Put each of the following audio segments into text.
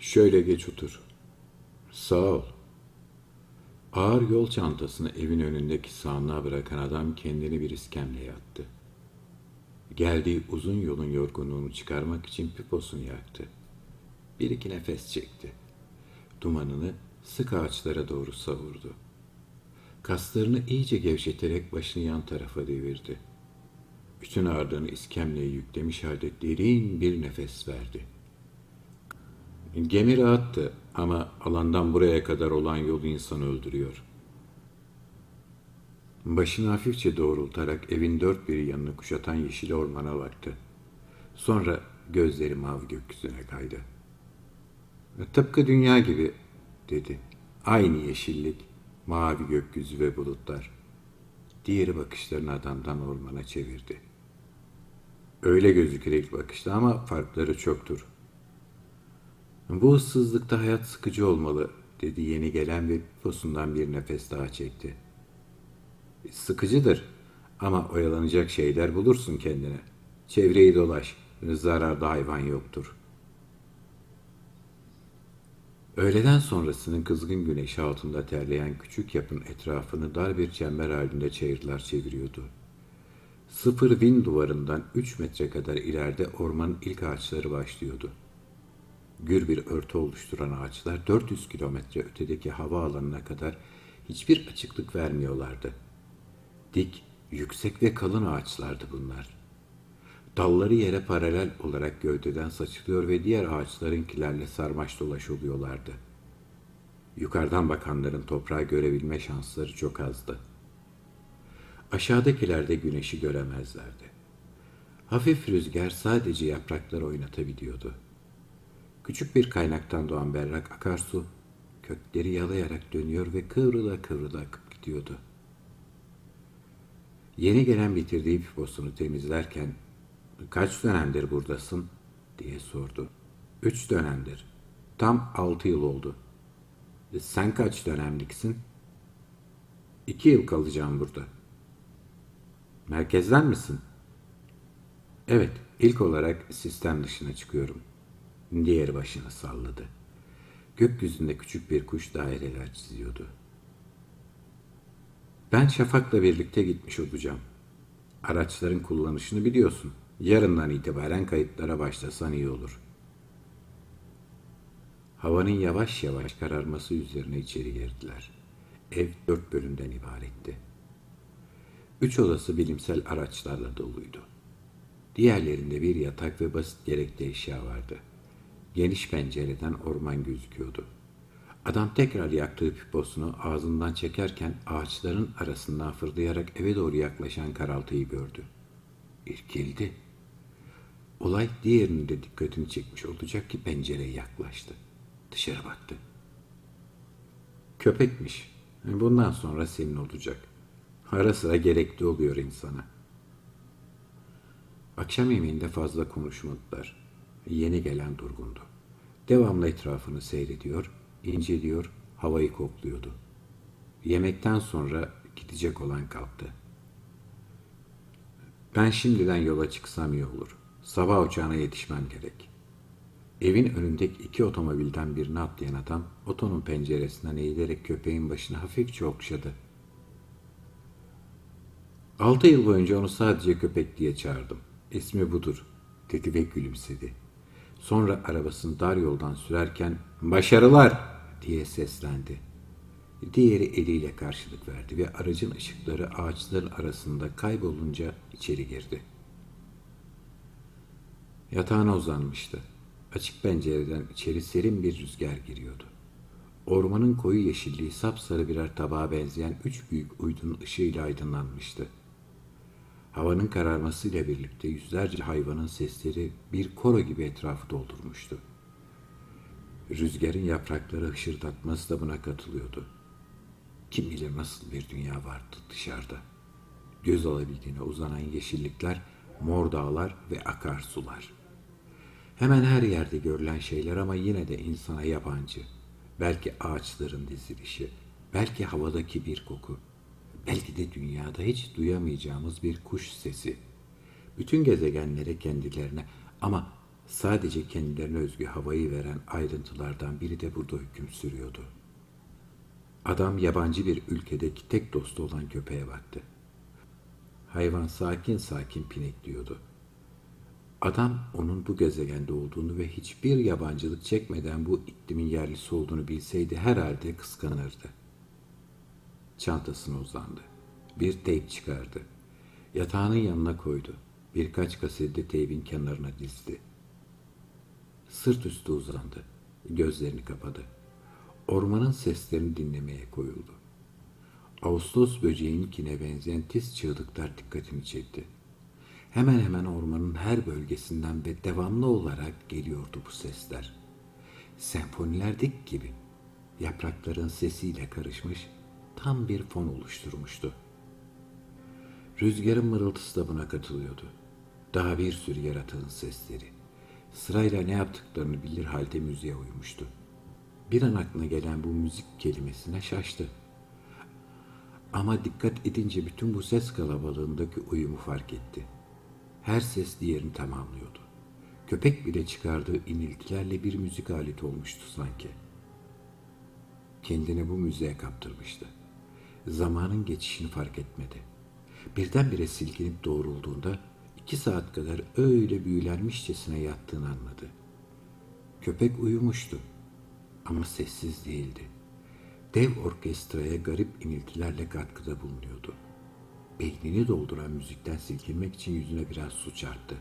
Şöyle geç otur. Sağ ol. Ağır yol çantasını evin önündeki sağına bırakan adam kendini bir iskemleye attı. Geldiği uzun yolun yorgunluğunu çıkarmak için piposunu yaktı. Bir iki nefes çekti. Dumanını sık ağaçlara doğru savurdu. Kaslarını iyice gevşeterek başını yan tarafa devirdi. Bütün ağırlığını iskemleye yüklemiş halde derin bir nefes verdi. Gemi rahattı ama alandan buraya kadar olan yol insanı öldürüyor. Başını hafifçe doğrultarak evin dört bir yanını kuşatan yeşil ormana baktı. Sonra gözleri mavi gökyüzüne kaydı. Tıpkı dünya gibi dedi. Aynı yeşillik, mavi gökyüzü ve bulutlar. Diğeri bakışlarını adamdan ormana çevirdi. Öyle gözükür ilk bakışta ama farkları çoktur. Bu ıssızlıkta hayat sıkıcı olmalı, dedi yeni gelen ve posundan bir nefes daha çekti. Sıkıcıdır ama oyalanacak şeyler bulursun kendine. Çevreyi dolaş, zararda hayvan yoktur. Öğleden sonrasının kızgın güneşi altında terleyen küçük yapın etrafını dar bir çember halinde çayırlar çeviriyordu. Sıfır bin duvarından üç metre kadar ileride ormanın ilk ağaçları başlıyordu. Gür bir örtü oluşturan ağaçlar 400 kilometre ötedeki hava alanına kadar hiçbir açıklık vermiyorlardı. Dik, yüksek ve kalın ağaçlardı bunlar. Dalları yere paralel olarak gövdeden saçılıyor ve diğer ağaçlarınkilerle sarmaş dolaş oluyorlardı. Yukarıdan bakanların toprağı görebilme şansları çok azdı. Aşağıdakiler de güneşi göremezlerdi. Hafif rüzgar sadece yaprakları oynatabiliyordu. Küçük bir kaynaktan doğan berrak akarsu kökleri yalayarak dönüyor ve kıvrıla kıvrıla akıp gidiyordu. Yeni gelen bitirdiği piposunu temizlerken kaç dönemdir buradasın diye sordu. Üç dönemdir. Tam altı yıl oldu. "E, Sen kaç dönemliksin? İki yıl kalacağım burada. Merkezden misin? Evet, ilk olarak sistem dışına çıkıyorum. Diğer başını salladı. Gökyüzünde küçük bir kuş daireler çiziyordu. Ben Şafak'la birlikte gitmiş olacağım. Araçların kullanışını biliyorsun. Yarından itibaren kayıtlara başlasan iyi olur. Havanın yavaş yavaş kararması üzerine içeri girdiler. Ev dört bölümden ibaretti. Üç odası bilimsel araçlarla doluydu. Diğerlerinde bir yatak ve basit gerekli eşya vardı. Geniş pencereden orman gözüküyordu. Adam tekrar yaktığı piposunu ağzından çekerken ağaçların arasından fırlayarak eve doğru yaklaşan karaltıyı gördü. İrkildi. Olay diğerinin de dikkatini çekmiş olacak ki pencereye yaklaştı. Dışarı baktı. Köpekmiş. Bundan sonra senin olacak. Ara sıra gerekli oluyor insana. Akşam yemeğinde fazla konuşmadılar. Yeni gelen durgundu. Devamlı etrafını seyrediyor, inceliyor, havayı kokluyordu. Yemekten sonra gidecek olan kalktı. Ben şimdiden yola çıksam iyi olur. Sabah uçağına yetişmem gerek. Evin önündeki iki otomobilden birini atlayan adam otonun penceresinden eğilerek köpeğin başını hafifçe okşadı. Altı yıl boyunca onu sadece köpek diye çağırdım. İsmi budur, dedi ve gülümsedi. Sonra arabasını dar yoldan sürerken başarılar diye seslendi. Diğeri eliyle karşılık verdi ve aracın ışıkları ağaçların arasında kaybolunca içeri girdi. Yatağına uzanmıştı. Açık pencereden içeri serin bir rüzgar giriyordu. Ormanın koyu yeşilliği sapsarı birer tabağa benzeyen üç büyük uydunun ışığıyla aydınlanmıştı. Havanın kararmasıyla birlikte yüzlerce hayvanın sesleri bir koro gibi etrafı doldurmuştu. Rüzgarın yaprakları hışırdatması da buna katılıyordu. Kim bilir nasıl bir dünya vardı dışarıda. Göz alabildiğine uzanan yeşillikler, mor dağlar ve akarsular. Hemen her yerde görülen şeyler ama yine de insana yabancı. Belki ağaçların dizilişi, belki havadaki bir koku, belki de dünyada hiç duyamayacağımız bir kuş sesi. Bütün gezegenlere kendilerine ama Sadece kendilerine özgü havayı veren ayrıntılardan biri de burada hüküm sürüyordu. Adam yabancı bir ülkedeki tek dostu olan köpeğe baktı. Hayvan sakin sakin pinekliyordu. Adam onun bu gezegende olduğunu ve hiçbir yabancılık çekmeden bu iklimin yerlisi olduğunu bilseydi herhalde kıskanırdı. Çantasına uzandı. Bir teyp çıkardı. Yatağının yanına koydu. Birkaç kaseti teybin kenarına dizdi. Sırt üstü uzandı. Gözlerini kapadı. Ormanın seslerini dinlemeye koyuldu. Ağustos böceğinkine benzeyen tiz çığlıklar dikkatini çekti. Hemen hemen ormanın her bölgesinden ve devamlı olarak geliyordu bu sesler. Senfonilerdeki gibi yaprakların sesiyle karışmış tam bir fon oluşturmuştu. Rüzgarın mırıltısı da buna katılıyordu. Daha bir sürü yaratığın sesleri. Sırayla ne yaptıklarını bilir halde müziğe uymuştu. Bir an aklına gelen bu müzik kelimesine şaştı. Ama dikkat edince bütün bu ses kalabalığındaki uyumu fark etti. Her ses diğerini tamamlıyordu. Köpek bile çıkardığı iniltilerle bir müzik aleti olmuştu sanki. Kendini bu müziğe kaptırmıştı. Zamanın geçişini fark etmedi. Birdenbire silkinip doğrulduğunda iki saat kadar öyle büyülenmişçesine yattığını anladı. Köpek uyumuştu ama sessiz değildi. Dev orkestraya garip iniltilerle katkıda bulunuyordu. Beynini dolduran müzikten silkinmek için yüzüne biraz su çarptı.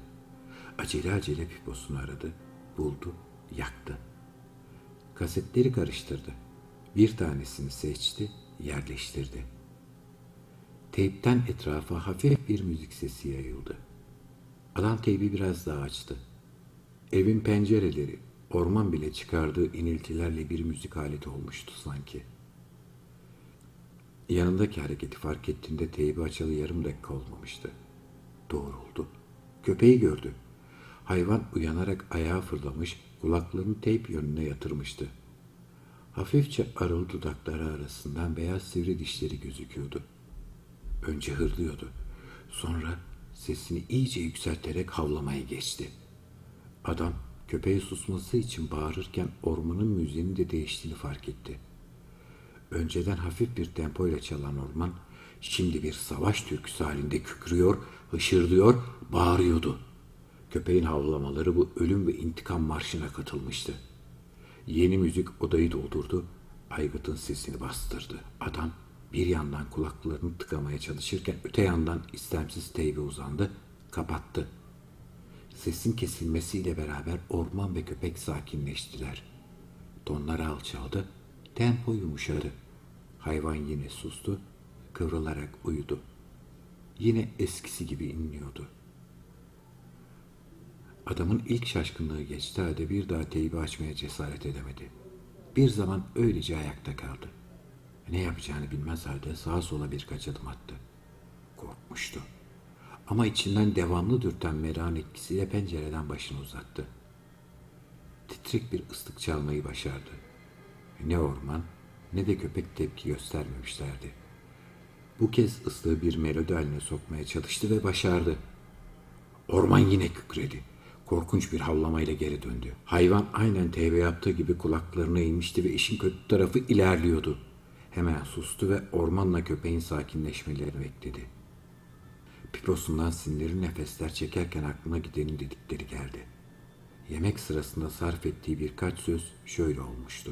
Acele acele piposunu aradı, buldu, yaktı. Kasetleri karıştırdı. Bir tanesini seçti, yerleştirdi. Teypten etrafa hafif bir müzik sesi yayıldı. Adam teybi biraz daha açtı. Evin pencereleri, orman bile çıkardığı iniltilerle bir müzik aleti olmuştu sanki. Yanındaki hareketi fark ettiğinde teybi açalı yarım dakika olmamıştı. Doğruldu. Köpeği gördü. Hayvan uyanarak ayağa fırlamış, kulaklarını teyp yönüne yatırmıştı. Hafifçe arıl dudakları arasından beyaz sivri dişleri gözüküyordu. Önce hırlıyordu. Sonra sesini iyice yükselterek havlamayı geçti. Adam köpeği susması için bağırırken ormanın müziğinin de değiştiğini fark etti. Önceden hafif bir tempoyla çalan orman şimdi bir savaş türküsü halinde kükrüyor, hışırdıyor, bağırıyordu. Köpeğin havlamaları bu ölüm ve intikam marşına katılmıştı. Yeni müzik odayı doldurdu, aygıtın sesini bastırdı. Adam bir yandan kulaklarını tıkamaya çalışırken öte yandan istemsiz teybe uzandı, kapattı. Sesin kesilmesiyle beraber orman ve köpek sakinleştiler. Tonlar alçaldı, tempo yumuşadı. Hayvan yine sustu, kıvrılarak uyudu. Yine eskisi gibi inliyordu. Adamın ilk şaşkınlığı geçti halde bir daha teybi açmaya cesaret edemedi. Bir zaman öylece ayakta kaldı. Ne yapacağını bilmez halde sağa sola birkaç adım attı. Korkmuştu. Ama içinden devamlı dürten merakın etkisiyle pencereden başını uzattı. Titrek bir ıslık çalmayı başardı. Ne orman ne de köpek tepki göstermemişlerdi. Bu kez ıslığı bir melodi haline sokmaya çalıştı ve başardı. Orman yine kükredi. Korkunç bir havlamayla geri döndü. Hayvan aynen teybe yaptığı gibi kulaklarına inmişti ve işin kötü tarafı ilerliyordu. Hemen sustu ve ormanla köpeğin sakinleşmelerini bekledi. Piposundan sinirli nefesler çekerken aklına gidenin dedikleri geldi. Yemek sırasında sarf ettiği birkaç söz şöyle olmuştu.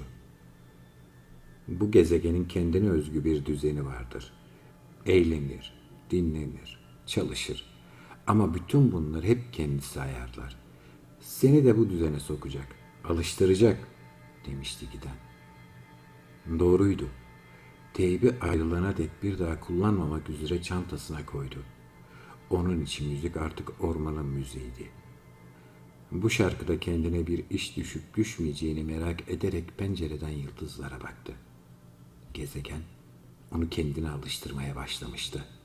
Bu gezegenin kendine özgü bir düzeni vardır. Eğlenir, dinlenir, çalışır. Ama bütün bunları hep kendisi ayarlar. Seni de bu düzene sokacak, alıştıracak demişti giden. Doğruydu. Teybi ayrılana dek bir daha kullanmamak üzere çantasına koydu. Onun için müzik artık ormanın müziğiydi. Bu şarkıda kendine bir iş düşüp düşmeyeceğini merak ederek pencereden yıldızlara baktı. Gezegen onu kendine alıştırmaya başlamıştı.''